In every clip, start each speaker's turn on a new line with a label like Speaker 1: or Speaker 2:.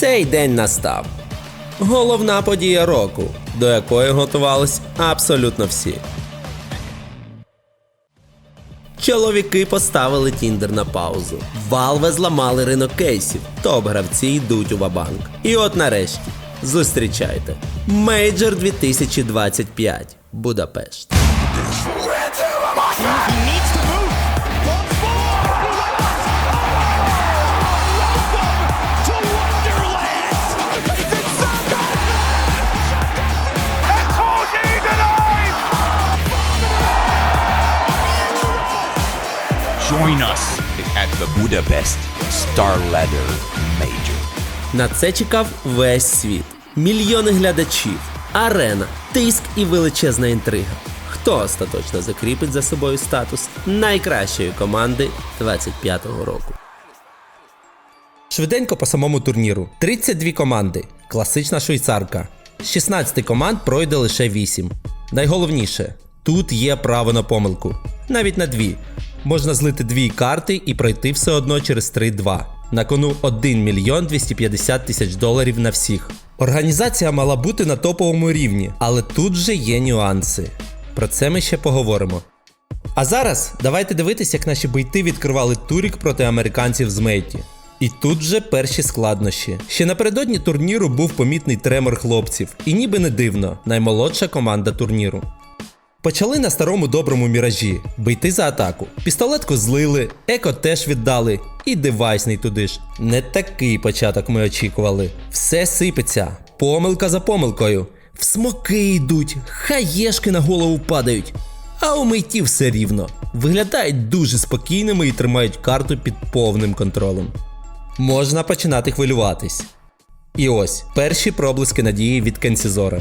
Speaker 1: Цей день настав. Головна подія року, до якої готувались абсолютно всі. Чоловіки поставили Тіндер на паузу. Valve зламали ринок кейсів. Топ-гравці йдуть у вабанк. І от нарешті зустрічайте. Мейджор 2025. Будапешт.
Speaker 2: Join us at the Budapest Star Ladder Major.
Speaker 1: На це чекав весь світ. Мільйони глядачів, арена, тиск і величезна інтрига. Хто остаточно закріпить за собою статус найкращої команди 25-го року? Швиденько по самому турніру. 32 команди. Класична швейцарка. З 16 команд пройде лише 8. Найголовніше, тут є право на помилку. Навіть на дві. Можна злити дві карти і пройти все одно через 3-2. На кону 1 мільйон 250 тисяч доларів на всіх. Організація мала бути на топовому рівні, але тут же є нюанси. Про це ми ще поговоримо. А зараз давайте дивитися, як наші бойти відкривали турік проти американців з Мейті. І тут же перші складнощі. Ще напередодні турніру був помітний тремор хлопців, і ніби не дивно, наймолодша команда турніру. Почали на старому доброму міражі, бийти за атаку. Пістолетку злили, еко теж віддали, і девайсний туди ж. Не такий початок ми очікували. Все сипеться, помилка за помилкою. В смоки йдуть, хаєшки на голову падають. А у миті все рівно. Виглядають дуже спокійними і тримають карту під повним контролем. Можна починати хвилюватись. І ось перші проблиски надії від Кенсізора.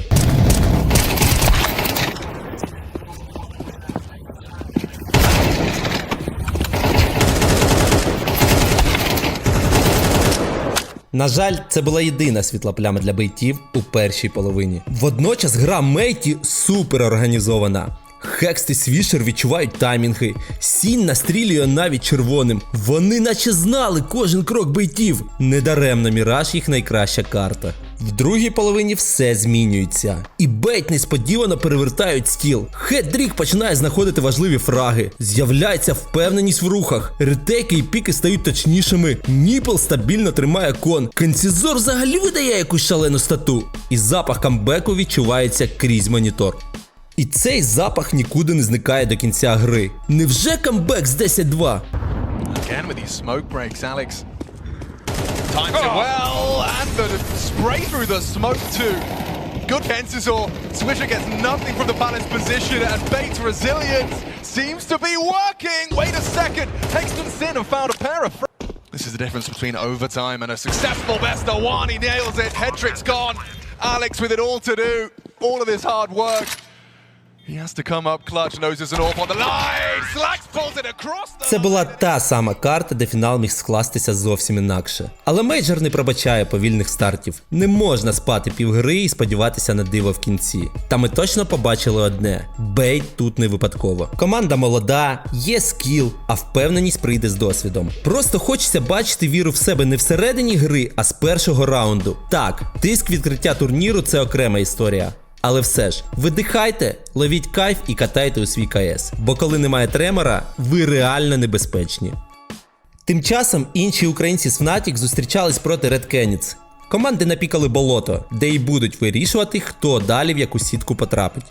Speaker 1: На жаль, це була єдина світла пляма для бейтів у першій половині. Водночас гра Мейті супер організована. Хекст і Свішер відчувають таймінги. Сінь настрілює навіть червоним. Вони наче знали кожен крок бейтів. Недаремно Міраж їх найкраща карта. В другій половині все змінюється. І бейт несподівано перевертають стіл. Хедрік починає знаходити важливі фраги. З'являється впевненість в рухах. Ретейки і піки стають точнішими. Ніпл стабільно тримає кон. Кенсізор взагалі видає якусь шалену стату. І запах камбеку відчувається крізь монітор. І цей запах нікуди не зникає до кінця гри. Невже камбек з 10-2?
Speaker 3: Times it well, and the spray through the smoke too. Good Kensisor. Swisher gets nothing from the balanced position, and Bates' resilience seems to be working. Wait a second. Hexton Sin have found a pair of. This is the difference between overtime and a successful best of one. He nails it. Hedrick's gone. Alex with it all to do. All of this hard work. He has to come up clutch, and off on the line. Slacks pulls it across the
Speaker 1: Це була та сама карта, де фінал міг скластися зовсім інакше. Але мейджор не пробачає повільних стартів. Не можна спати півгри і сподіватися на диво в кінці. Та ми точно побачили одне: бейт тут не випадково. Команда молода, є скіл, а впевненість прийде з досвідом. Просто хочеться бачити віру в себе не всередині гри, а з першого раунду. Так, тиск відкриття турніру це окрема історія. Але все ж, видихайте, ловіть кайф і катайте у свій КС. Бо коли немає тремора, ви реально небезпечні. Тим часом інші українці з Fnatic зустрічались проти Red Canids. Команди напікали болото, де й будуть вирішувати, хто далі в яку сітку потрапить.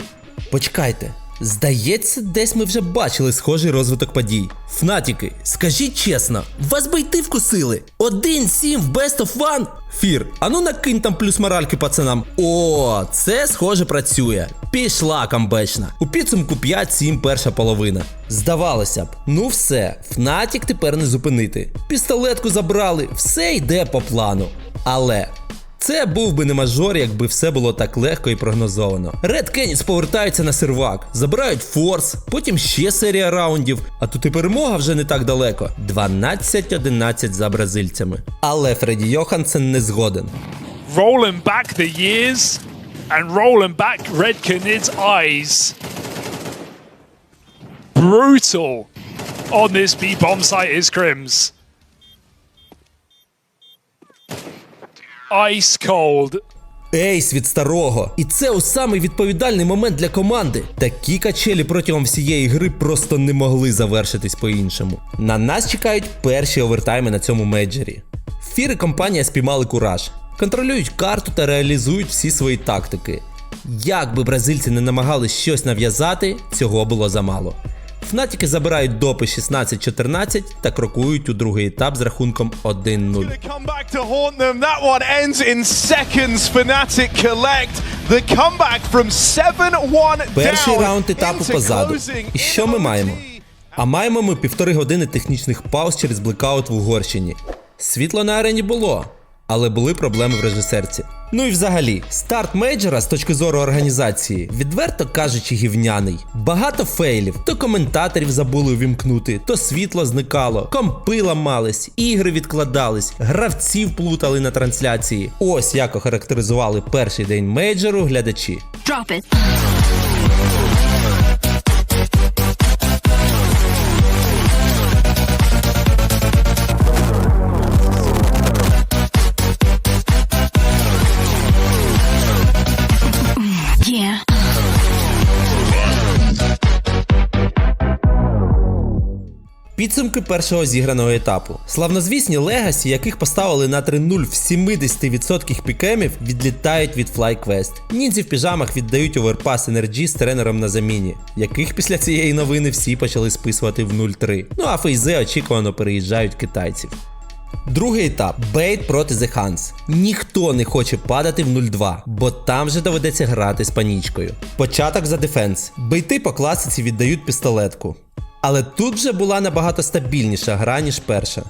Speaker 1: Почекайте, здається, десь ми вже бачили схожий розвиток подій. Фнатіки, скажіть чесно, вас бейти вкусили? Один-сім в Best of One? Фір, ану накинь там плюс моральки пацанам. О, це схоже працює. Пішла камбечна. У підсумку 5-7 перша половина. Здавалося б, ну все, Фнатік тепер не зупинити. Пістолетку забрали, все йде по плану. Але це був би не мажор, якби все було так легко і прогнозовано. Ред Кеніс повертаються на сервак, забирають форс, потім ще серія раундів, а тут і перемога вже не так далеко. 12-11 за бразильцями. Але Фредді Йохансен не згоден.
Speaker 4: rolling back the years and rolling back Red Canid's eyes. Brutal on this B bomb site is Crims. Ice cold.
Speaker 1: Ейс від старого. І це у самий відповідальний момент для команди. Такі качелі протягом всієї гри просто не могли завершитись по-іншому. На нас чекають перші овертайми на цьому мейджорі. Фір і компанія спіймали кураж, контролюють карту та реалізують всі свої тактики. Як би бразильці не намагались щось нав'язати, цього було замало. Фнатіки забирають допи 16-14 та крокують у другий етап з рахунком 1-0.
Speaker 5: Gonna come back to haunt them. That one ends in seconds. Fnatic collect the comeback from 7-1
Speaker 1: Перший раунд етапу позаду. І що ми маємо? А маємо ми півтори години технічних пауз через блекаут в Угорщині. Світло на арені було, але були проблеми в режисерці. Ну і взагалі, старт мейджора з точки зору організації, відверто кажучи, гівняний. Багато фейлів, то коментаторів забули увімкнути, то світло зникало, компи ламались, ігри відкладались, гравців плутали на трансляції. Ось як охарактеризували перший день мейджору глядачі.
Speaker 6: Drop it.
Speaker 1: Підсумки першого зіграного етапу. Славнозвісні Легасі, яких поставили на 3-0 в 70% пікемів, відлітають від FlyQuest. Ніндзі в піжамах віддають оверпас NRG з тренером на заміні, яких після цієї новини всі почали списувати в 0-3. Ну а фейзи очікувано переїжджають китайців. Другий етап Бейт проти The Huns. Ніхто не хоче падати в 0-2, бо там же доведеться грати з панічкою. Початок за дефенс. Бейти по класиці віддають пістолетку. Але тут вже була набагато стабільніша гра, ніж перша.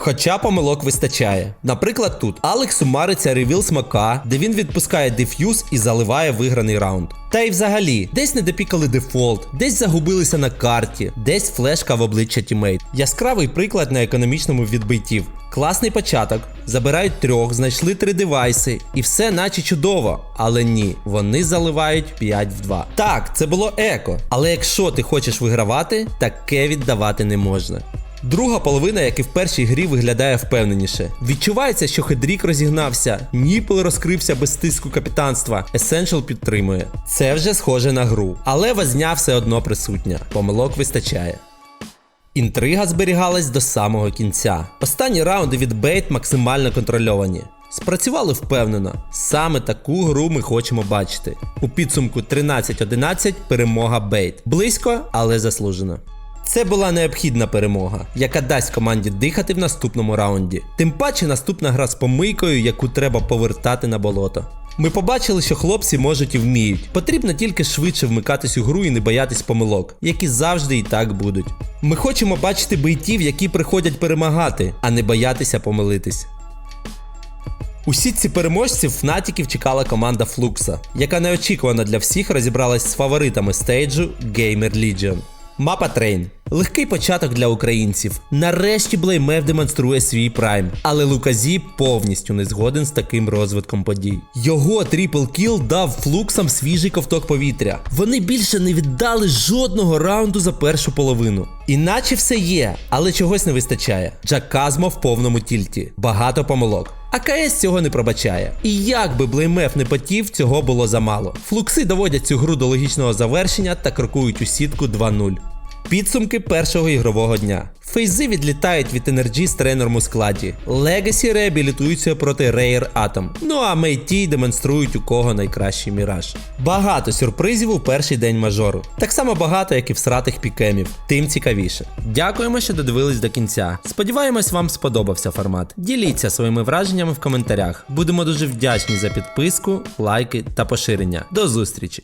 Speaker 1: Хоча помилок вистачає. Наприклад, тут Алекс мариться ревіл смака, де він відпускає деф'юз і заливає виграний раунд. Та й взагалі, десь не допікали дефолт, десь загубилися на карті, десь флешка в обличчя тімейт. Яскравий приклад на економічному відбиттів. Класний початок, забирають трьох, знайшли три девайси, і все наче чудово. Але ні, вони заливають 5 в 2. Так, це було еко. Але якщо ти хочеш вигравати, таке віддавати не можна. Друга половина, як і в першій грі, виглядає впевненіше. Відчувається, що Хедрік розігнався, Ніпл розкрився без тиску капітанства, Essential підтримує. Це вже схоже на гру, але возня все одно присутня. Помилок вистачає. Інтрига зберігалась до самого кінця. Останні раунди від Бейт максимально контрольовані. Спрацювали впевнено. Саме таку гру ми хочемо бачити. У підсумку 13-11 перемога Бейт. Близько, але заслужено. Це була необхідна перемога, яка дасть команді дихати в наступному раунді. Тим паче наступна гра з помийкою, яку треба повертати на болото. Ми побачили, що хлопці можуть і вміють. Потрібно тільки швидше вмикатись у гру і не боятись помилок, які завжди і так будуть. Ми хочемо бачити бейтів, які приходять перемагати, а не боятися помилитись. У сітці переможців Фнатіків чекала команда Флукса, яка неочікувано для всіх розібралась з фаворитами стейджу Gamer Legion. Мапа Трейн. Легкий початок для українців. Нарешті Блеймев демонструє свій прайм, але Луказі повністю не згоден з таким розвитком подій. Його трипл кіл дав флуксам свіжий ковток повітря. Вони більше не віддали жодного раунду за першу половину. Іначе все є, але чогось не вистачає. Джаказмо в повному тільті. Багато помилок. А КС цього не пробачає. І як би Блеймеф не потів, цього було замало. Флукси доводять цю гру до логічного завершення та крокують у сітку 2-0. Підсумки першого ігрового дня. Фейзи відлітають від NRG з тренером у складі. Легасі реабілітуються проти Rare Atom. Ну а Мейті демонструють у кого найкращий міраж. Багато сюрпризів у перший день мажору. Так само багато, як і в сратих пікемів. Тим цікавіше. Дякуємо, що додивились до кінця. Сподіваємось, вам сподобався формат. Діліться своїми враженнями в коментарях. Будемо дуже вдячні за підписку, лайки та поширення. До зустрічі!